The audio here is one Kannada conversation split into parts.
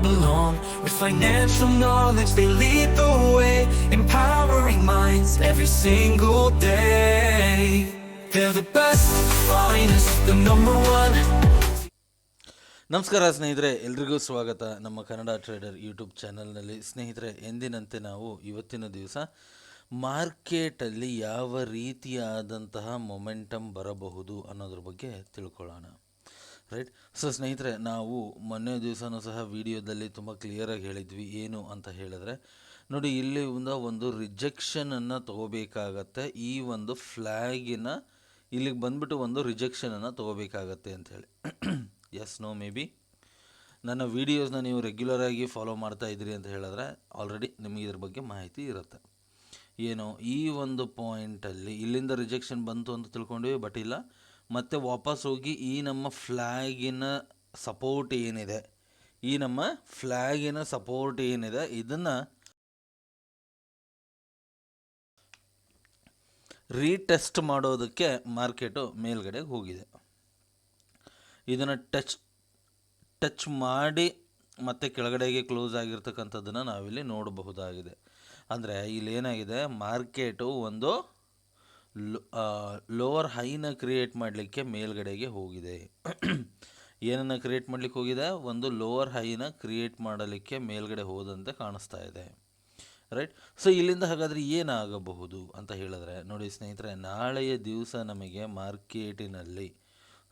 belong. With financial knowledge, they lead the way, empowering minds every single day. They're the best, finest, the number one. ನಮಸ್ಕಾರ ಸ್ನೇಹಿತರೆ ಎಲ್ರಿಗೂ ಸ್ವಾಗತ ನಮ್ಮ ಕನ್ನಡ ಟ್ರೇಡರ್ ಯೂಟ್ಯೂಬ್ ಚಾನಲ್ನಲ್ಲಿ ಸ್ನೇಹಿತರೆ ಎಂದಿನಂತೆ ನಾವು ಇವತ್ತಿನ ದಿವಸ ಮಾರ್ಕೆಟಲ್ಲಿ ಯಾವ ರೀತಿಯಾದಂತಹ ಮೊಮೆಂಟಮ್ ಬರಬಹುದು ಅನ್ನೋದ್ರ ಬಗ್ಗೆ ತಿಳ್ಕೊಳ್ಳೋಣ ರೈಟ್ ಸೊ ಸ್ನೇಹಿತರೆ, ನಾವು ಮೊನ್ನೆ ದಿವಸನೂ ಸಹ ವಿಡಿಯೋದಲ್ಲಿ ತುಂಬ ಕ್ಲಿಯರಾಗಿ ಹೇಳಿದ್ವಿ ಏನು ಅಂತ ಹೇಳಿದ್ರೆ, ನೋಡಿ, ಇಲ್ಲಿ ಒಂದು ಒಂದು ರಿಜೆಕ್ಷನನ್ನು ತಗೋಬೇಕಾಗತ್ತೆ. ಈ ಒಂದು ಫ್ಲ್ಯಾಗಿನ ಇಲ್ಲಿಗೆ ಬಂದ್ಬಿಟ್ಟು ಒಂದು ರಿಜೆಕ್ಷನನ್ನು ತಗೋಬೇಕಾಗತ್ತೆ ಅಂಥೇಳಿ ಎಸ್ ನೋ ಮೇ ಬಿ ನನ್ನ ವೀಡಿಯೋಸ್ನ ನೀವು ರೆಗ್ಯುಲರಾಗಿ ಫಾಲೋ ಮಾಡ್ತಾ ಇದ್ದೀರಿ ಅಂತ ಹೇಳಿದ್ರೆ ಆಲ್ರೆಡಿ ನಿಮಗೆ ಇದ್ರ ಬಗ್ಗೆ ಮಾಹಿತಿ ಇರುತ್ತೆ. ಏನು, ಈ ಒಂದು ಪಾಯಿಂಟಲ್ಲಿ ಇಲ್ಲಿಂದ ರಿಜೆಕ್ಷನ್ ಬಂತು ಅಂತ ತಿಳ್ಕೊಂಡ್ವಿ ಬಟ್ ಇಲ್ಲ. ಮತ್ತೆ ವಾಪಸ್ ಹೋಗಿ ಈ ನಮ್ಮ ಫ್ಲ್ಯಾಗಿನ ಸಪೋರ್ಟ್ ಏನಿದೆ? ಈ ನಮ್ಮ ಫ್ಲ್ಯಾಗಿನ ಸಪೋರ್ಟ್ ಏನಿದೆ? ಇದನ್ನು ರೀಟೆಸ್ಟ್ ಮಾಡೋದಕ್ಕೆ ಮಾರ್ಕೆಟು ಮೇಲ್ಗಡೆ ಹೋಗಿದೆ. ಇದನ್ನು ಟಚ್ ಟಚ್ ಮಾಡಿ ಮತ್ತೆ ಕೆಳಗಡೆಗೆ ಕ್ಲೋಸ್ ಆಗಿರ್ತಕ್ಕಂಥದ್ದನ್ನು ನಾವಿಲ್ಲಿ ನೋಡಬಹುದಾಗಿದೆ. ಅಂದರೆ ಇಲ್ಲಿ ಏನಾಗಿದೆ ಮಾರ್ಕೆಟು ಒಂದು ಲೋವರ್ ಹೈನ ಕ್ರಿಯೇಟ್ ಮಾಡಲಿಕ್ಕೆ ಮೇಲ್ಗಡೆಗೆ ಹೋಗಿದೆ. ಏನನ್ನು ಕ್ರಿಯೇಟ್ ಮಾಡಲಿಕ್ಕೆ ಹೋಗಿದೆ? ಒಂದು ಲೋವರ್ ಹೈನ ಕ್ರಿಯೇಟ್ ಮಾಡಲಿಕ್ಕೆ ಮೇಲ್ಗಡೆ ಹೋದಂತೆ ಕಾಣಿಸ್ತಾ ಇದೆ. ರೈಟ್ ಸೊ ಇಲ್ಲಿಂದ ಹಾಗಾದರೆ ಏನಾಗಬಹುದು ಅಂತ ಹೇಳಿದ್ರೆ, ನೋಡಿ ಸ್ನೇಹಿತರೆ, ನಾಳೆಯ ದಿವಸ ನಮಗೆ ಮಾರ್ಕೆಟಿನಲ್ಲಿ,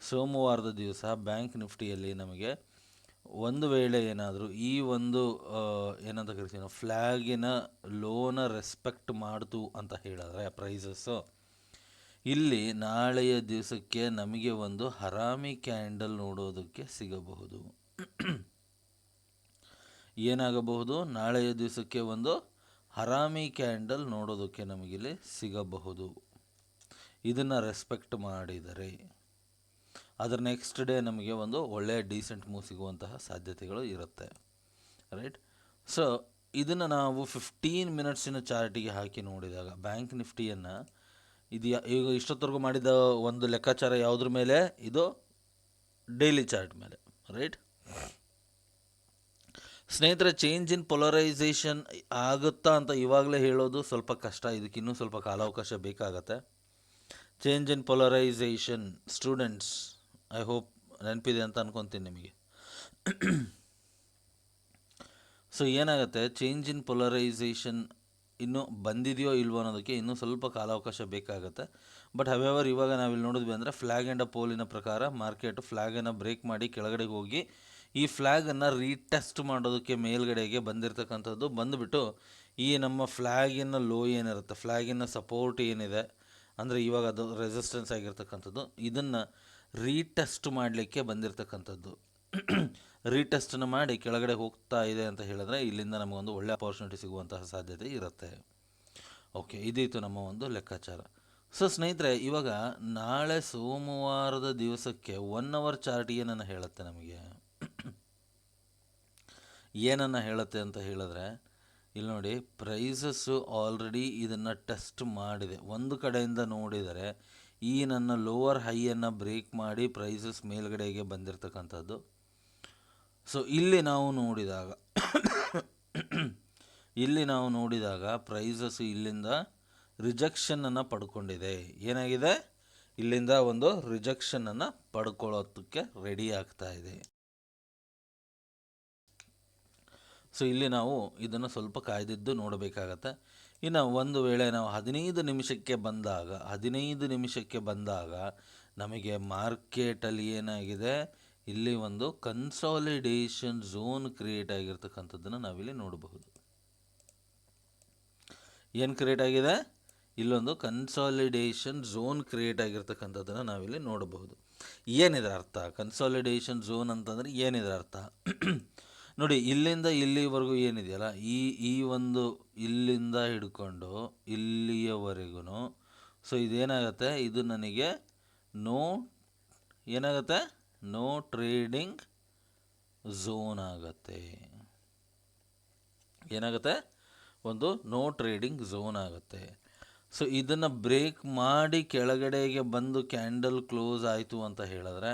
ಸೋಮವಾರದ ದಿವಸ ಬ್ಯಾಂಕ್ ನಿಫ್ಟಿಯಲ್ಲಿ ನಮಗೆ ಒಂದು ವೇಳೆ ಏನಾದರೂ ಈ ಒಂದು ಏನಂತ ಕರಿತೀವಿ ಫ್ಲ್ಯಾಗಿನ ಲೋನ ರೆಸ್ಪೆಕ್ಟ್ ಮಾಡ್ತು ಅಂತ ಹೇಳಿದ್ರೆ ಪ್ರೈಸಸ್ಸು ಇಲ್ಲಿ ನಾಳೆಯ ದಿವಸಕ್ಕೆ ನಮಗೆ ಒಂದು ಹರಾಮಿ ಕ್ಯಾಂಡಲ್ ನೋಡೋದಕ್ಕೆ ಸಿಗಬಹುದು. ಏನಾಗಬಹುದು? ನಾಳೆಯ ದಿವಸಕ್ಕೆ ಒಂದು ಹರಾಮಿ ಕ್ಯಾಂಡಲ್ ನೋಡೋದಕ್ಕೆ ನಮಗಿಲ್ಲಿ ಸಿಗಬಹುದು. ಇದನ್ನು ರೆಸ್ಪೆಕ್ಟ್ ಮಾಡಿದರೆ, ಅದರ ನೆಕ್ಸ್ಟ್ ಡೇ ನಮಗೆ ಒಂದು ಒಳ್ಳೆಯ ಡೀಸೆಂಟ್ ಮೂವ್ ಸಿಗುವಂತಹ ಸಾಧ್ಯತೆಗಳು ಇರುತ್ತೆ. ರೈಟ್ ಸೊ ಇದನ್ನು ನಾವು ಫಿಫ್ಟೀನ್ ಮಿನಿಟ್ಸಿನ ಚಾರ್ಟಿಗೆ ಹಾಕಿ ನೋಡಿದಾಗ ಬ್ಯಾಂಕ್ ನಿಫ್ಟಿಯನ್ನು ಇದು ಈಗ ಇಷ್ಟೊತ್ತವರೆಗೂ ಮಾಡಿದ ಒಂದು ಲೆಕ್ಕಾಚಾರ ಯಾವುದ್ರ ಮೇಲೆ? ಇದು ಡೈಲಿ ಚಾರ್ಟ್ ಮೇಲೆ ರೈಟ್ ಸ್ನೇಹಿತರೆ ಚೇಂಜ್ ಇನ್ ಪೊಲರೈಸೇಷನ್ ಆಗುತ್ತಾ ಅಂತ ಇವಾಗಲೇ ಹೇಳೋದು ಸ್ವಲ್ಪ ಕಷ್ಟ. ಇದಕ್ಕೆ ಇನ್ನೂ ಸ್ವಲ್ಪ ಕಾಲಾವಕಾಶ ಬೇಕಾಗತ್ತೆ. Change in polarisation students I hope ನೆನಪಿದೆ ಅಂತ ಅನ್ಕೊತೀನಿ ನಿಮಗೆ. ಸೊ ಏನಾಗುತ್ತೆ? ಚೇಂಜ್ ಇನ್ ಪೊಲರೈಸೇಷನ್ ಇನ್ನೂ ಬಂದಿದೆಯೋ ಇಲ್ವೋ ಅನ್ನೋದಕ್ಕೆ ಇನ್ನೂ ಸ್ವಲ್ಪ ಕಾಲಾವಕಾಶ ಬೇಕಾಗುತ್ತೆ. ಬಟ್ ಹವೆವರ್ ಇವಾಗ ನಾವಿಲ್ಲಿ ನೋಡಿದ್ವಿ ಅಂದರೆ ಫ್ಲ್ಯಾಗ್ ಆ್ಯಂಡ್ ಅ ಪೋಲಿನ ಪ್ರಕಾರ ಮಾರ್ಕೆಟ್ ಫ್ಲ್ಯಾಗನ್ನು ಬ್ರೇಕ್ ಮಾಡಿ ಕೆಳಗಡೆಗೆ ಹೋಗಿ ಈ ಫ್ಲ್ಯಾಗನ್ನು ರೀಟೆಸ್ಟ್ ಮಾಡೋದಕ್ಕೆ ಮೇಲ್ಗಡೆಗೆ ಬಂದಿರತಕ್ಕಂಥದ್ದು ಬಂದುಬಿಟ್ಟು ಈ ನಮ್ಮ ಫ್ಲ್ಯಾಗಿನ ಲೋ ಏನಿರುತ್ತೆ ಫ್ಲ್ಯಾಗಿನ ಸಪೋರ್ಟ್ ಏನಿದೆ, ಅಂದರೆ ಇವಾಗ ಅದು ರೆಸಿಸ್ಟೆನ್ಸ್ ಆಗಿರ್ತಕ್ಕಂಥದ್ದು, ಇದನ್ನು ರೀಟೆಸ್ಟ್ ಮಾಡಲಿಕ್ಕೆ ಬಂದಿರತಕ್ಕಂಥದ್ದು. ರೀಟೆಸ್ಟನ್ನು ಮಾಡಿ ಕೆಳಗಡೆ ಹೋಗ್ತಾ ಇದೆ ಅಂತ ಹೇಳಿದ್ರೆ ಇಲ್ಲಿಂದ ನಮಗೊಂದು ಒಳ್ಳೆ ಅಪಾರ್ಚುನಿಟಿ ಸಿಗುವಂತಹ ಸಾಧ್ಯತೆ ಇರುತ್ತೆ. ಓಕೆ ಇದಿತ್ತು ನಮ್ಮ ಒಂದು ಲೆಕ್ಕಾಚಾರ. ಸೊ ಸ್ನೇಹಿತರೆ, ಇವಾಗ ನಾಳೆ ಸೋಮವಾರದ ದಿವಸಕ್ಕೆ ಒನ್ ಅವರ್ ಚಾರ್ಟ್ ಏನನ್ನು ಹೇಳುತ್ತೆ ನಮಗೆ? ಏನನ್ನು ಹೇಳುತ್ತೆ ಅಂತ ಹೇಳಿದ್ರೆ, ಇಲ್ಲಿ ನೋಡಿ ಪ್ರೈಸಸ್ಸು ಆಲ್ರೆಡಿ ಇದನ್ನು ಟೆಸ್ಟ್ ಮಾಡಿದೆ. ಒಂದು ಕಡೆಯಿಂದ ನೋಡಿದರೆ ಈ ನನ್ನ ಲೋವರ್ ಹೈಯನ್ನು ಬ್ರೇಕ್ ಮಾಡಿ ಪ್ರೈಸಸ್ ಮೇಲ್ಗಡೆಗೆ ಬಂದಿರತಕ್ಕಂಥದ್ದು ಸೊ ಇಲ್ಲಿ ನಾವು ನೋಡಿದಾಗ, ಇಲ್ಲಿ ನಾವು ನೋಡಿದಾಗ ಪ್ರೈಸಸ್ ಇಲ್ಲಿಂದ ರಿಜೆಕ್ಷನನ್ನು ಪಡ್ಕೊಂಡಿದೆ. ಏನಾಗಿದೆ? ಇಲ್ಲಿಂದ ಒಂದು ರಿಜೆಕ್ಷನನ್ನು ಪಡ್ಕೊಳ್ಳೋದಕ್ಕೆ ರೆಡಿ ಆಗ್ತಾ ಇದೆ. ಸೊ ಇಲ್ಲಿ ನಾವು ಇದನ್ನು ಸ್ವಲ್ಪ ಕಾಯ್ದಿದ್ದು ನೋಡಬೇಕಾಗತ್ತೆ. ಇನ್ನು ಒಂದು ವೇಳೆ ನಾವು ಹದಿನೈದು ನಿಮಿಷಕ್ಕೆ ಬಂದಾಗ, ಹದಿನೈದು ನಿಮಿಷಕ್ಕೆ ಬಂದಾಗ ನಮಗೆ ಮಾರ್ಕೆಟಲ್ಲಿ ಏನಾಗಿದೆ? ಇಲ್ಲಿ ಒಂದು ಕನ್ಸಾಲಿಡೇಷನ್ ಝೋನ್ ಕ್ರಿಯೇಟ್ ಆಗಿರ್ತಕ್ಕಂಥದ್ದನ್ನು ನಾವಿಲ್ಲಿ ನೋಡಬಹುದು. ಏನು ಕ್ರಿಯೇಟ್ ಆಗಿದೆ? ಇಲ್ಲೊಂದು ಕನ್ಸಾಲಿಡೇಷನ್ ಝೋನ್ ಕ್ರಿಯೇಟ್ ಆಗಿರ್ತಕ್ಕಂಥದ್ದನ್ನು ನಾವಿಲ್ಲಿ ನೋಡಬಹುದು. ಏನಿದೆ ಅರ್ಥ? ಕನ್ಸಾಲಿಡೇಷನ್ ಝೋನ್ ಅಂತಂದರೆ ಏನಿದೆ ಅರ್ಥ? ನೋಡಿ, ಇಲ್ಲಿಂದ ಇಲ್ಲಿವರೆಗೂ ಏನಿದೆಯಲ್ಲ, ಈ ಈ ಒಂದು ಇಲ್ಲಿಂದ ಹಿಡ್ಕೊಂಡು ಇಲ್ಲಿಯವರೆಗೂ ಸೊ ಇದೇನಾಗುತ್ತೆ? ಇದು ನನಗೆ ನೋ ಏನಾಗುತ್ತೆ? ನೋ ಟ್ರೇಡಿಂಗ್ ಝೋನ್ ಆಗುತ್ತೆ. ಏನಾಗುತ್ತೆ? ಒಂದು ನೋ ಟ್ರೇಡಿಂಗ್ ಝೋನ್ ಆಗುತ್ತೆ. ಸೊ ಇದನ್ನು ಬ್ರೇಕ್ ಮಾಡಿ ಕೆಳಗಡೆಗೆ ಬಂದು ಕ್ಯಾಂಡಲ್ ಕ್ಲೋಸ್ ಆಯಿತು ಅಂತ ಹೇಳಿದ್ರೆ,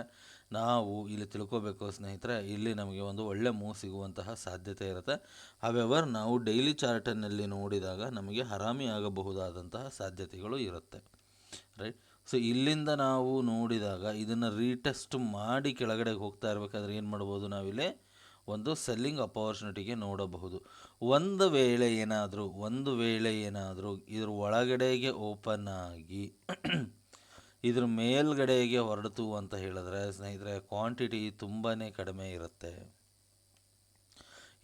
ನಾವು ಇಲ್ಲಿ ತಿಳ್ಕೊಬೇಕು ಸ್ನೇಹಿತರೆ, ಇಲ್ಲಿ ನಮಗೆ ಒಂದು ಒಳ್ಳೆ ಮೂವ್ ಸಿಗುವಂತಹ ಸಾಧ್ಯತೆ ಇರುತ್ತೆ. ಹವೆವರ್ ನಾವು ಡೈಲಿ ಚಾರ್ಟನ್ನಲ್ಲಿ ನೋಡಿದಾಗ ನಮಗೆ ಹರಾಮಿ ಆಗಬಹುದಾದಂತಹ ಸಾಧ್ಯತೆಗಳು ಇರುತ್ತೆ. ರೈಟ್ ಸೊ ಇಲ್ಲಿಂದ ನಾವು ನೋಡಿದಾಗ ಇದನ್ನು ರೀಟೆಸ್ಟ್ ಮಾಡಿ ಕೆಳಗಡೆಗೆ ಹೋಗ್ತಾ ಇರಬೇಕಾದ್ರೆ ಏನು ಮಾಡ್ಬೋದು ನಾವಿಲ್ಲಿ ಒಂದು ಸೆಲ್ಲಿಂಗ್ ಅಪಾರ್ಚುನಿಟಿಗೆ ನೋಡಬಹುದು. ಒಂದು ವೇಳೆ ಏನಾದರೂ, ಒಂದು ವೇಳೆ ಏನಾದರೂ ಇದ್ರ ಒಳಗಡೆಗೆ ಓಪನ್ ಆಗಿ ಇದ್ರ ಮೇಲ್ಗಡೆಗೆ ಹೊರಡ್ತು ಅಂತ ಹೇಳಿದ್ರೆ ಸ್ನೇಹಿತರೆ ಕ್ವಾಂಟಿಟಿ ತುಂಬಾ ಕಡಿಮೆ ಇರುತ್ತೆ.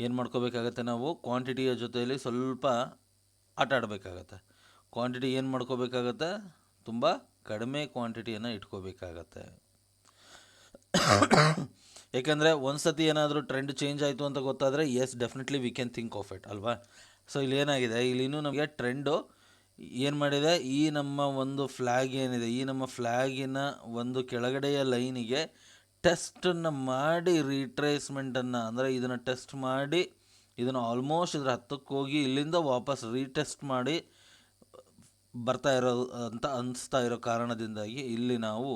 ಏನು ಮಾಡ್ಕೋಬೇಕಾಗತ್ತೆ ನಾವು? ಕ್ವಾಂಟಿಟಿಯ ಜೊತೆಯಲ್ಲಿ ಸ್ವಲ್ಪ ಆಟ ಆಡಬೇಕಾಗತ್ತೆ ಕ್ವಾಂಟಿಟಿ ಏನು ಮಾಡ್ಕೋಬೇಕಾಗತ್ತೆ? ತುಂಬ ಕಡಿಮೆ ಕ್ವಾಂಟಿಟಿಯನ್ನು ಇಟ್ಕೋಬೇಕಾಗತ್ತೆ. ಏಕೆಂದರೆ ಒಂದು ಸತಿ ಏನಾದರೂ ಟ್ರೆಂಡ್ ಚೇಂಜ್ ಆಯಿತು ಅಂತ ಗೊತ್ತಾದರೆ yes definitely we can think of it ಅಲ್ವಾ? ಸೊ ಇಲ್ಲಿ ಏನಾಗಿದೆ? ಇಲ್ಲಿ ಇನ್ನೂ ನಮಗೆ ಟ್ರೆಂಡು ಏನು ಮಾಡಿದೆ? ಈ ನಮ್ಮ ಒಂದು ಫ್ಲ್ಯಾಗ್ ಏನಿದೆ? ಈ ನಮ್ಮ ಫ್ಲ್ಯಾಗಿನ ಒಂದು ಕೆಳಗಡೆಯ ಲೈನಿಗೆ ಟೆಸ್ಟನ್ನು ಮಾಡಿ ರೀಟ್ರೇಸ್ಮೆಂಟನ್ನು ಅಂದರೆ ಇದನ್ನು ಟೆಸ್ಟ್ ಮಾಡಿ ಇದನ್ನು ಆಲ್ಮೋಸ್ಟ್ ಇದ್ರ ಹತ್ತಕ್ಕೆ ಹೋಗಿ ಇಲ್ಲಿಂದ ವಾಪಸ್ ರೀಟೆಸ್ಟ್ ಮಾಡಿ ಬರ್ತಾ ಇರೋ, ಅಂತ ಅನಿಸ್ತಾ ಇರೋ ಕಾರಣದಿಂದಾಗಿ ಇಲ್ಲಿ ನಾವು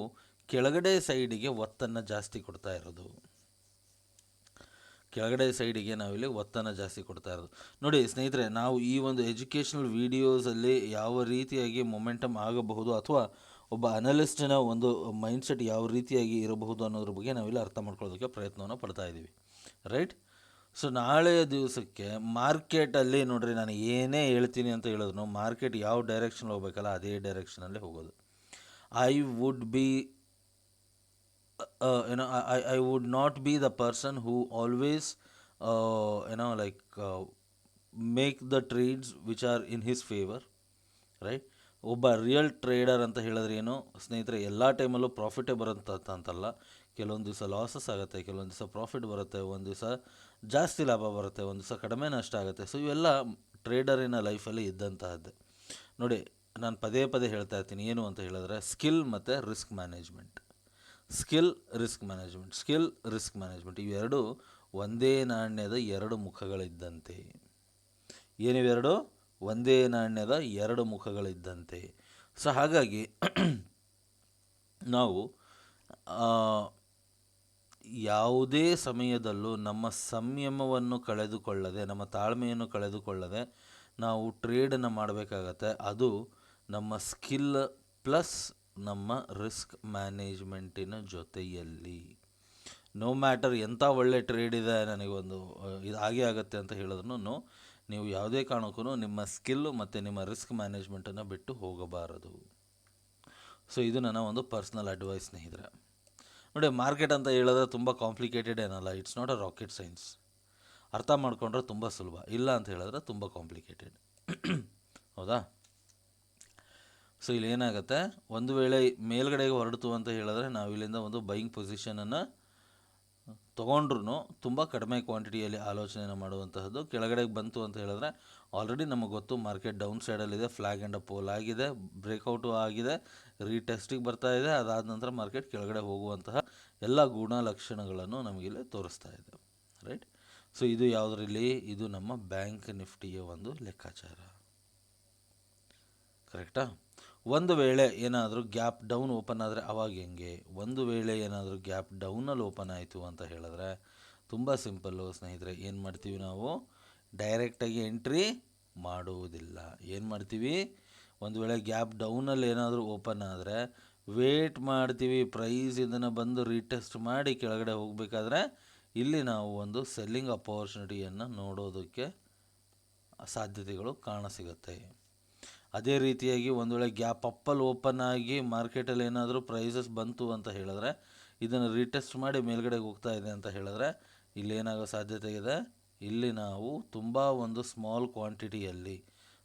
ಕೆಳಗಡೆ ಸೈಡಿಗೆ ಒತ್ತನ್ನು ಜಾಸ್ತಿ ಕೊಡ್ತಾ ಇರೋದು. ಕೆಳಗಡೆ ಸೈಡಿಗೆ ನಾವಿಲ್ಲಿ ಒತ್ತನ್ನು ಜಾಸ್ತಿ ಕೊಡ್ತಾ ಇರೋದು. ನೋಡಿ ಸ್ನೇಹಿತರೆ, ನಾವು ಈ ಒಂದು ಎಜುಕೇಷನಲ್ ವೀಡಿಯೋಸಲ್ಲಿ ಯಾವ ರೀತಿಯಾಗಿ ಮೊಮೆಂಟಮ್ ಆಗಬಹುದು ಅಥವಾ ಒಬ್ಬ ಅನಲಿಸ್ಟಿನ ಒಂದು ಮೈಂಡ್ಸೆಟ್ ಯಾವ ರೀತಿಯಾಗಿ ಇರಬಹುದು ಅನ್ನೋದ್ರ ಬಗ್ಗೆ ನಾವಿಲ್ಲಿ ಅರ್ಥ ಮಾಡ್ಕೊಳ್ಳೋದಕ್ಕೆ ಪ್ರಯತ್ನವನ್ನು ಪಡ್ತಾ ಇದ್ದೀವಿ ರೈಟ್ ಸೊ ನಾಳೆಯ ದಿವಸಕ್ಕೆ ಮಾರ್ಕೆಟಲ್ಲಿ ನೋಡ್ರಿ ನಾನು ಏನೇ ಹೇಳ್ತೀನಿ ಅಂತ ಹೇಳಿದ್ರು ಮಾರ್ಕೆಟ್ ಯಾವ ಡೈರೆಕ್ಷನ್ ಹೋಗ್ಬೇಕಲ್ಲ ಅದೇ ಡೈರೆಕ್ಷನಲ್ಲಿ ಹೋಗೋದು. ಐ ವುಡ್ ಬಿ ಏನೋ I I would not be the person who always ಏನೋ like make the trades which are in his favour right? ಒಬ್ಬ ರಿಯಲ್ ಟ್ರೇಡರ್ ಅಂತ ಹೇಳಿದ್ರೆ ಏನು? ಸ್ನೇಹಿತರೆ, ಎಲ್ಲ ಟೈಮಲ್ಲೂ ಪ್ರಾಫಿಟೇ ಬರುತ್ತೆ ಅಂತಲ್ಲ ಕೆಲವೊಂದು ದಿವಸ ಲಾಸಸ್ ಆಗುತ್ತೆ, ಕೆಲವೊಂದು ದಿವಸ ಪ್ರಾಫಿಟ್ ಬರುತ್ತೆ, ಒಂದು ದಿವಸ ಜಾಸ್ತಿ ಲಾಭ ಬರುತ್ತೆ, ಒಂದು ಸಹ ಕಡಿಮೆ ನಷ್ಟ ಆಗುತ್ತೆ. ಸೊ ಇವೆಲ್ಲ ಟ್ರೇಡರಿನ ಲೈಫಲ್ಲಿ ಇದ್ದಂತಹದ್ದೇ. ನೋಡಿ, ನಾನು ಪದೇ ಪದೇ ಹೇಳ್ತಾ ಇರ್ತೀನಿ, ಏನು ಅಂತ ಹೇಳಿದ್ರೆ ಸ್ಕಿಲ್ ಮತ್ತು risk management skill risk management skill risk management ಇವೆರಡು ಒಂದೇ ನಾಣ್ಯದ ಎರಡು ಮುಖಗಳಿದ್ದಂತೆ. ಏನಿವೆರಡು ಒಂದೇ ನಾಣ್ಯದ ಎರಡು ಮುಖಗಳಿದ್ದಂತೆ. ಸೊ ಹಾಗಾಗಿ ನಾವು ಯಾವುದೇ ಸಮಯದಲ್ಲೂ ನಮ್ಮ ಸಂಯಮವನ್ನು ಕಳೆದುಕೊಳ್ಳದೆ, ನಮ್ಮ ತಾಳ್ಮೆಯನ್ನು ಕಳೆದುಕೊಳ್ಳದೆ ನಾವು ಟ್ರೇಡನ್ನು ಮಾಡಬೇಕಾಗತ್ತೆ. ಅದು ನಮ್ಮ ಸ್ಕಿಲ್ ಪ್ಲಸ್ ನಮ್ಮ ರಿಸ್ಕ್ ಮ್ಯಾನೇಜ್ಮೆಂಟಿನ ಜೊತೆಯಲ್ಲಿ. ನೋ ಮ್ಯಾಟರ್ ಎಂಥ ಒಳ್ಳೆ ಟ್ರೇಡ್ ಇದೆ ನನಗೊಂದು, ಇದು ಹಾಗೆ ಆಗುತ್ತೆ ಅಂತ ಹೇಳಿದ್ರು ನೀವು ಯಾವುದೇ ಕಾರಣಕ್ಕೂ ನಿಮ್ಮ ಸ್ಕಿಲ್ಲು ಮತ್ತು ನಿಮ್ಮ ರಿಸ್ಕ್ ಮ್ಯಾನೇಜ್ಮೆಂಟನ್ನು ಬಿಟ್ಟು ಹೋಗಬಾರದು. ಸೊ, ಇದು ನನ್ನ ಒಂದು ಪರ್ಸ್ನಲ್ ಅಡ್ವೈಸ್ ಸ್ನೇಹಿತರೆ. ನೋಡಿ, ಮಾರ್ಕೆಟ್ ಅಂತ ಹೇಳಿದ್ರೆ ತುಂಬ ಕಾಂಪ್ಲಿಕೇಟೆಡ್ ಏನಲ್ಲ it's not a rocket science ಅರ್ಥ ಮಾಡ್ಕೊಂಡ್ರೆ ತುಂಬ ಸುಲಭ, ಇಲ್ಲ ಅಂತ ಹೇಳಿದ್ರೆ ತುಂಬ ಕಾಂಪ್ಲಿಕೇಟೆಡ್ ಹೌದಾ? ಸೊ ಇಲ್ಲಿ ಏನಾಗುತ್ತೆ? ಒಂದು ವೇಳೆ ಮೇಲ್ಗಡೆಗೆ ಹೊರಡ್ತು ಅಂತ ಹೇಳಿದ್ರೆ ನಾವು ಇಲ್ಲಿಂದ ಒಂದು ಬೈಯಿಂಗ್ ಪೊಸಿಷನನ್ನು ತೊಗೊಂಡ್ರು ತುಂಬ ಕಡಿಮೆ ಕ್ವಾಂಟಿಟಿಯಲ್ಲಿ ಆಲೋಚನೆಯನ್ನು ಮಾಡುವಂತಹದ್ದು ಕೆಳಗಡೆಗೆ ಬಂತು ಅಂತ ಹೇಳಿದ್ರೆ ಆಲ್ರೆಡಿ ನಮಗೆ ಗೊತ್ತು ಮಾರ್ಕೆಟ್ ಡೌನ್ ಸೈಡಲ್ಲಿದೆ ಫ್ಲಾಗ್ ಆ್ಯಂಡ್ ಅ ಪೋಲ್ ಆಗಿದೆ ಬ್ರೇಕೌಟು ಆಗಿದೆ ರೀಟೆಸ್ಟಿಗೆ ಬರ್ತಾ ಇದೆ. ಅದಾದ ನಂತರ ಮಾರ್ಕೆಟ್ ಕೆಳಗಡೆ ಹೋಗುವಂತಹ ಎಲ್ಲ ಗುಣಲಕ್ಷಣಗಳನ್ನು ನಮಗಿಲ್ಲಿ ತೋರಿಸ್ತಾ ಇದೆ. ರೈಟ್ ಸೊ ಇದು ಯಾವುದರಲ್ಲಿ? ಇದು ನಮ್ಮ ಬ್ಯಾಂಕ್ ನಿಫ್ಟಿಯ ಒಂದು ಲೆಕ್ಕಾಚಾರ. ಕರೆಕ್ಟಾ ಒಂದು ವೇಳೆ ಏನಾದರೂ ಗ್ಯಾಪ್ ಡೌನ್ ಓಪನ್ ಆದರೆ ಅವಾಗ ಹೆಂಗೆ? ಒಂದು ವೇಳೆ ಏನಾದರೂ ಗ್ಯಾಪ್ ಡೌನಲ್ಲಿ ಓಪನ್ ಆಯಿತು ಅಂತ ಹೇಳಿದ್ರೆ ತುಂಬ ಸಿಂಪಲ್ಲು ಸ್ನೇಹಿತರೆ, ಏನು ಮಾಡ್ತೀವಿ ನಾವು? ಡೈರೆಕ್ಟಾಗಿ ಎಂಟ್ರಿ ಮಾಡುವುದಿಲ್ಲ. ಏನು ಮಾಡ್ತೀವಿ? ಒಂದು ವೇಳೆ ಗ್ಯಾಪ್ ಡೌನಲ್ಲಿ ಏನಾದರೂ ಓಪನ್ ಆದರೆ ವೇಟ್ ಮಾಡ್ತೀವಿ ಪ್ರೈಸ್ ಇದನ್ನು ಬಂದು ರೀಟೆಸ್ಟ್ ಮಾಡಿ ಕೆಳಗಡೆ ಹೋಗಬೇಕಾದ್ರೆ ಇಲ್ಲಿ ನಾವು ಒಂದು ಸೆಲ್ಲಿಂಗ್ ಅಪಾರ್ಚುನಿಟಿಯನ್ನು ನೋಡೋದಕ್ಕೆ ಸಾಧ್ಯತೆಗಳು ಕಾಣಸಿಗುತ್ತೆ ಅದೇ ರೀತಿಯಾಗಿ ಒಂದು ವೇಳೆ ಗ್ಯಾಪ್ ಅಪ್ಪಲ್ಲಿ ಓಪನ್ ಆಗಿ ಮಾರ್ಕೆಟಲ್ಲಿ ಏನಾದರೂ ಪ್ರೈಸಸ್ ಬಂತು ಅಂತ ಹೇಳಿದ್ರೆ, ಇದನ್ನು ರೀಟೆಸ್ಟ್ ಮಾಡಿ ಮೇಲ್ಗಡೆಗೆ ಹೋಗ್ತಾ ಇದೆ ಅಂತ ಹೇಳಿದ್ರೆ ಇಲ್ಲಿ ಏನಾಗೋ ಸಾಧ್ಯತೆ ಇದೆ. ಇಲ್ಲಿ ನಾವು ತುಂಬ ಒಂದು ಸ್ಮಾಲ್ ಕ್ವಾಂಟಿಟಿಯಲ್ಲಿ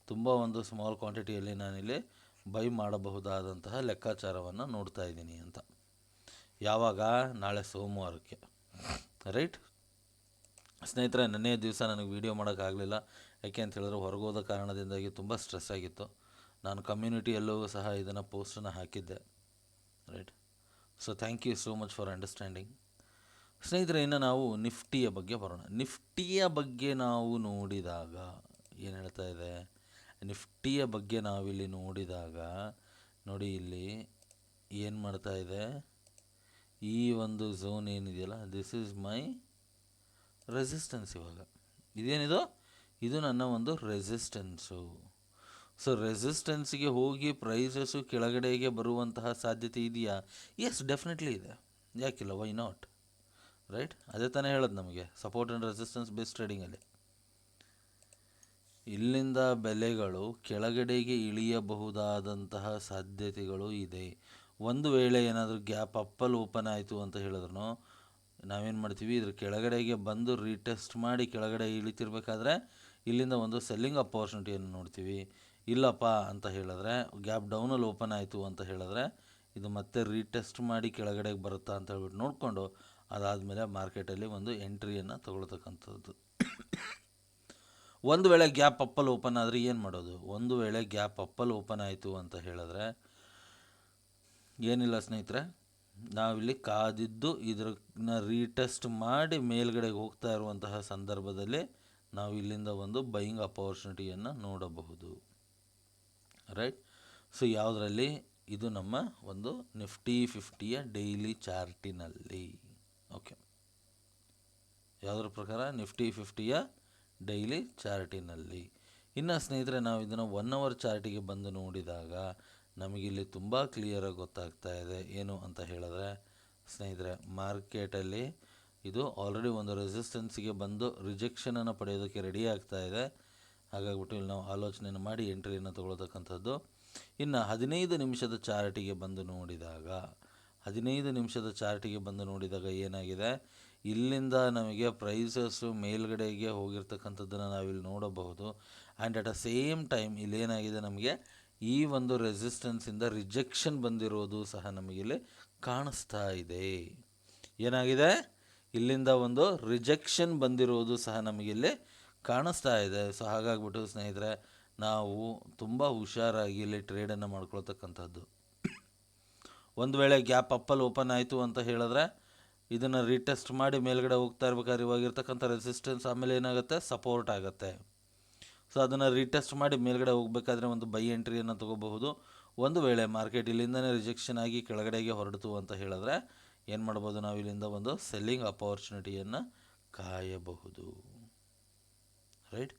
ತುಂಬ ಒಂದು ಸ್ಮಾಲ್ ಕ್ವಾಂಟಿಟಿಯಲ್ಲಿ ನಾನಿಲ್ಲಿ ಬೈ ಮಾಡಬಹುದಾದಂತಹ ಲೆಕ್ಕಾಚಾರವನ್ನು ನೋಡ್ತಾ ಇದ್ದೀನಿ ಅಂತ. ಯಾವಾಗ? ನಾಳೆ ಸೋಮವಾರಕ್ಕೆ. ರೈಟ್ ಸ್ನೇಹಿತರೆ, ನೆನ್ನೆ ದಿವಸ ನನಗೆ ವೀಡಿಯೋ ಮಾಡೋಕ್ಕಾಗಲಿಲ್ಲ ಯಾಕೆ ಅಂತ ಹೇಳಿದ್ರೆ ಹೊರಗೋದ ಕಾರಣದಿಂದಾಗಿ ತುಂಬ ಸ್ಟ್ರೆಸ್ ಆಗಿತ್ತು. ನಾನು ಕಮ್ಯುನಿಟಿಯಲ್ಲೂ ಸಹ ಇದನ್ನು ಪೋಸ್ಟನ್ನು ಹಾಕಿದ್ದೆ. Right so thank you so much for understanding ಸ್ನೇಹಿತರೆ, ಇನ್ನು ನಾವು ನಿಫ್ಟಿಯ ಬಗ್ಗೆ ಬರೋಣ. ನಿಫ್ಟಿಯ ಬಗ್ಗೆ ನಾವು ನೋಡಿದಾಗ ಏನು ಹೇಳ್ತಾ ಇದೆ? ನಿಫ್ಟಿಯ ಬಗ್ಗೆ ನಾವಿಲ್ಲಿ ನೋಡಿದಾಗ, ನೋಡಿ ಇಲ್ಲಿ ಏನು ಮಾಡ್ತಾ ಇದೆ? ಈ ಒಂದು ಝೋನ್ ಏನಿದೆಯಲ್ಲ ದಿಸ್ ಈಸ್ ಮೈ ರೆಸಿಸ್ಟೆನ್ಸ್ ಇವಾಗ. ಇದೇನಿದು? ಇದು ನನ್ನ ಒಂದು ರೆಸಿಸ್ಟೆನ್ಸು ಸೊ ರೆಸಿಸ್ಟೆನ್ಸ್ಗೆ ಹೋಗಿ ಪ್ರೈಸಸ್ಸು ಕೆಳಗಡೆಗೆ ಬರುವಂತಹ ಸಾಧ್ಯತೆ ಇದೆಯಾ? ಎಸ್ ಡೆಫಿನೆಟ್ಲಿ ಇದೆ. ಯಾಕಿಲ್ಲ? ವೈ ನಾಟ್ ರೈಟ್ ಅದೇ ತಾನೇ ಹೇಳೋದು ನಮಗೆ. ಸಪೋರ್ಟ್ ಆ್ಯಂಡ್ ರೆಸಿಸ್ಟೆನ್ಸ್ ಬೇಸ್ ಟ್ರೇಡಿಂಗಲ್ಲಿ ಇಲ್ಲಿಂದ ಬೆಲೆಗಳು ಕೆಳಗಡೆಗೆ ಇಳಿಯಬಹುದಾದಂತಹ ಸಾಧ್ಯತೆಗಳು ಇದೆ. ಒಂದು ವೇಳೆ ಏನಾದರೂ ಗ್ಯಾಪ್ ಅಪ್ಪಲ್ಲಿ ಓಪನ್ ಆಯಿತು ಅಂತ ಹೇಳಿದ್ರು ನಾವೇನು ಮಾಡ್ತೀವಿ? ಇದ್ರ ಕೆಳಗಡೆಗೆ ಬಂದು ರೀಟೆಸ್ಟ್ ಮಾಡಿ ಕೆಳಗಡೆ ಇಳಿತಿರ್ಬೇಕಾದ್ರೆ ಇಲ್ಲಿಂದ ಒಂದು ಸೆಲ್ಲಿಂಗ್ ಅಪಾರ್ಚುನಿಟಿಯನ್ನು ನೋಡ್ತೀವಿ. ಇಲ್ಲಪ್ಪ ಅಂತ ಹೇಳಿದ್ರೆ, ಗ್ಯಾಪ್ ಡೌನಲ್ಲಿ ಓಪನ್ ಆಯಿತು ಅಂತ ಹೇಳಿದ್ರೆ ಇದು ಮತ್ತೆ ರೀಟೆಸ್ಟ್ ಮಾಡಿ ಕೆಳಗಡೆಗೆ ಬರುತ್ತಾ ಅಂತ ಹೇಳ್ಬಿಟ್ಟು ನೋಡಿಕೊಂಡು ಅದಾದಮೇಲೆ ಮಾರ್ಕೆಟಲ್ಲಿ ಒಂದು ಎಂಟ್ರಿಯನ್ನು ತಗೊಳ್ತಕ್ಕಂಥದ್ದು. ಒಂದು ವೇಳೆ ಗ್ಯಾಪ್ ಅಪ್ಪಲ್ಲಿ ಓಪನ್ ಆದರೆ ಏನು ಮಾಡೋದು? ಒಂದು ವೇಳೆ ಗ್ಯಾಪ್ ಅಪ್ಪಲ್ಲಿ ಓಪನ್ ಆಯಿತು ಅಂತ ಹೇಳಿದ್ರೆ ಏನಿಲ್ಲ ಸ್ನೇಹಿತರೆ, ನಾವಿಲ್ಲಿ ಕಾದಿದ್ದು ಇದ್ರನ್ನ ರೀಟೆಸ್ಟ್ ಮಾಡಿ ಮೇಲ್ಗಡೆಗೆ ಹೋಗ್ತಾ ಇರುವಂತಹ ಸಂದರ್ಭದಲ್ಲಿ ನಾವು ಇಲ್ಲಿಂದ ಒಂದು ಬೈಯಿಂಗ್ ಅಪಾರ್ಚುನಿಟಿಯನ್ನು ನೋಡಬಹುದು. ರೈಟ್? ಸೊ, ಯಾವುದರಲ್ಲಿ? ಇದು ನಮ್ಮ ಒಂದು ನಿಫ್ಟಿ ಫಿಫ್ಟಿಯ ಡೈಲಿ ಚಾರ್ಟಿನಲ್ಲಿ. ಓಕೆ. ಯಾವುದ್ರ ಪ್ರಕಾರ? ನಿಫ್ಟಿ ಫಿಫ್ಟಿಯ ಡೈಲಿ ಚಾರ್ಟಿನಲ್ಲಿ. ಇನ್ನು ಸ್ನೇಹಿತರೆ, ನಾವು ಇದನ್ನು ಒನ್ ಅವರ್ ಚಾರ್ಟಿಗೆ ಬಂದು ನೋಡಿದಾಗ ನಮಗಿಲ್ಲಿ ತುಂಬ ಕ್ಲಿಯರಾಗಿ ಗೊತ್ತಾಗ್ತಾ ಇದೆ. ಏನು ಅಂತ ಹೇಳಿದ್ರೆ, ಸ್ನೇಹಿತರೆ, ಮಾರ್ಕೆಟಲ್ಲಿ ಇದು ಆಲ್ರೆಡಿ ಒಂದು ರೆಸಿಸ್ಟೆನ್ಸಿಗೆ ಬಂದು ರಿಜೆಕ್ಷನನ್ನು ಪಡೆಯೋದಕ್ಕೆ ರೆಡಿ ಆಗ್ತಾ ಇದೆ. ಹಾಗಾಗ್ಬಿಟ್ಟು ಇಲ್ಲಿ ನಾವು ಆಲೋಚನೆಯನ್ನು ಮಾಡಿ ಎಂಟ್ರಿಯನ್ನು ತಗೊಳ್ತಕ್ಕಂಥದ್ದು ಇನ್ನು ಹದಿನೈದು ನಿಮಿಷದ ಚಾರ್ಟಿಗೆ ಬಂದು ನೋಡಿದಾಗ, ಹದಿನೈದು ನಿಮಿಷದ ಚಾರ್ಟಿಗೆ ಬಂದು ನೋಡಿದಾಗ ಏನಾಗಿದೆ? ಇಲ್ಲಿಂದ ನಮಗೆ ಪ್ರೈಸಸ್ಸು ಮೇಲ್ಗಡೆಗೆ ಹೋಗಿರ್ತಕ್ಕಂಥದ್ದನ್ನು ನಾವಿಲ್ಲಿ ನೋಡಬಹುದು. And at a same time ಇಲ್ಲೇನಾಗಿದೆ ನಮಗೆ ಈ ಒಂದು ರೆಸಿಸ್ಟೆನ್ಸಿಂದ ರಿಜೆಕ್ಷನ್ ಬಂದಿರೋದು ಸಹ ನಮಗಿಲ್ಲಿ ಕಾಣಿಸ್ತಾ ಇದೆ. ಏನಾಗಿದೆ? ಇಲ್ಲಿಂದ ಒಂದು ರಿಜೆಕ್ಷನ್ ಬಂದಿರೋದು ಸಹ ನಮಗಿಲ್ಲಿ ಕಾಣಿಸ್ತಾ ಇದೆ. ಸೊ ಹಾಗಾಗ್ಬಿಟ್ಟು ಸ್ನೇಹಿತರೆ, ನಾವು ತುಂಬ ಹುಷಾರಾಗಿ ಇಲ್ಲಿ ಟ್ರೇಡನ್ನು ಮಾಡ್ಕೊಳ್ತಕ್ಕಂಥದ್ದು. ಒಂದು ವೇಳೆ ಗ್ಯಾಪ್ ಅಪ್ಪಲ್ಲಿ ಓಪನ್ ಆಯಿತು ಅಂತ ಹೇಳಿದ್ರೆ ಇದನ್ನು ರೀಟೆಸ್ಟ್ ಮಾಡಿ ಮೇಲ್ಗಡೆ ಹೋಗ್ತಾ ಇರ್ಬೇಕಾದ್ರೆ ಇವಾಗಿರ್ತಕ್ಕಂಥ ರೆಸಿಸ್ಟೆನ್ಸ್ ಆಮೇಲೆ ಏನಾಗುತ್ತೆ? ಸಪೋರ್ಟ್ ಆಗುತ್ತೆ. ಸೊ ಅದನ್ನು ರೀಟೆಸ್ಟ್ ಮಾಡಿ ಮೇಲ್ಗಡೆ ಹೋಗಬೇಕಾದ್ರೆ ಒಂದು ಬೈ ಎಂಟ್ರಿಯನ್ನು ತೊಗೋಬಹುದು. ಒಂದು ವೇಳೆ ಮಾರ್ಕೆಟ್ ಇಲ್ಲಿಂದನೇ ರಿಜೆಕ್ಷನ್ ಆಗಿ ಕೆಳಗಡೆಗೆ ಹೊರಡ್ತು ಅಂತ ಹೇಳಿದ್ರೆ ಏನು ಮಾಡ್ಬೋದು ನಾವು ಇಲ್ಲಿಂದ ಒಂದು ಸೆಲ್ಲಿಂಗ್ ಅಪಾರ್ಚುನಿಟಿಯನ್ನು ಕಾಯಬಹುದು. ರೈಟ್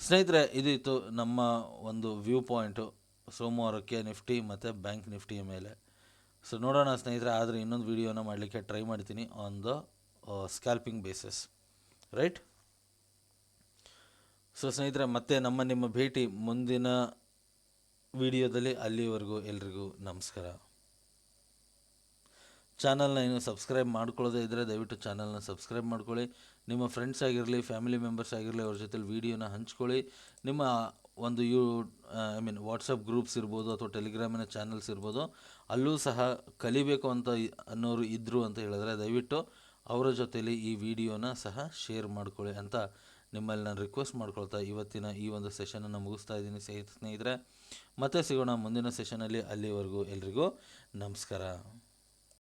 ಸ್ನೇಹಿತರೆ, ಇದಿತ್ತು ನಮ್ಮ ಒಂದು ವ್ಯೂ ಪಾಯಿಂಟು ಸೋಮವಾರಕ್ಕೆ ನಿಫ್ಟಿ ಮತ್ತು ಬ್ಯಾಂಕ್ ನಿಫ್ಟಿಯ ಮೇಲೆ. ಸೊ ನೋಡೋಣ ಸ್ನೇಹಿತರೆ, ಆದರೆ ಇನ್ನೊಂದು ವಿಡಿಯೋನ ಮಾಡಲಿಕ್ಕೆ ಟ್ರೈ ಮಾಡ್ತೀನಿ on the scalping basis right so ಸ್ನೇಹಿತರೆ, ಮತ್ತೆ ನಮ್ಮ, ನಿಮ್ಮ ಭೇಟಿ ಮುಂದಿನ ವಿಡಿಯೋದಲ್ಲಿ ಅಲ್ಲಿವರೆಗೂ ಎಲ್ರಿಗೂ ನಮಸ್ಕಾರ. ಚಾನಲ್ನ ಏನು ಸಬ್ಸ್ಕ್ರೈಬ್ ಮಾಡ್ಕೊಳ್ಳೋದೇ ಇದ್ದರೆ ದಯವಿಟ್ಟು ಚಾನಲ್ನ ಸಬ್ಸ್ಕ್ರೈಬ್ ಮಾಡ್ಕೊಳ್ಳಿ. ನಿಮ್ಮ ಫ್ರೆಂಡ್ಸ್ ಆಗಿರಲಿ, ಫ್ಯಾಮಿಲಿ ಮೆಂಬರ್ಸ್ ಆಗಿರಲಿ, ಅವ್ರ ಜೊತೆಲಿ ವೀಡಿಯೋನ ಹಂಚ್ಕೊಳ್ಳಿ. ನಿಮ್ಮ ಒಂದು you I mean WhatsApp groups ಇರ್ಬೋದು ಅಥವಾ ಟೆಲಿಗ್ರಾಮಿನ ಚಾನಲ್ಸ್ ಇರ್ಬೋದು, ಅಲ್ಲೂ ಸಹ ಕಲಿಬೇಕು ಅಂತ ಅನ್ನೋರು ಇದ್ದರು ಅಂತ ಹೇಳಿದ್ರೆ ದಯವಿಟ್ಟು ಅವರ ಜೊತೆಲಿ ಈ ವಿಡಿಯೋನ ಸಹ ಶೇರ್ ಮಾಡ್ಕೊಳ್ಳಿ ಅಂತ ನಿಮ್ಮಲ್ಲಿ ನಾನು ರಿಕ್ವೆಸ್ಟ್ ಮಾಡ್ಕೊಳ್ತಾ ಇವತ್ತಿನ ಈ ಒಂದು ಸೆಷನನ್ನು ಮುಗಿಸ್ತಾ ಇದ್ದೀನಿ. ಸ್ನೇಹಿತ, ಸ್ನೇಹಿತರೆ, ಮತ್ತೆ ಸಿಗೋಣ ಮುಂದಿನ ಸೆಷನಲ್ಲಿ ಅಲ್ಲಿವರೆಗೂ ಎಲ್ರಿಗೂ ನಮಸ್ಕಾರ.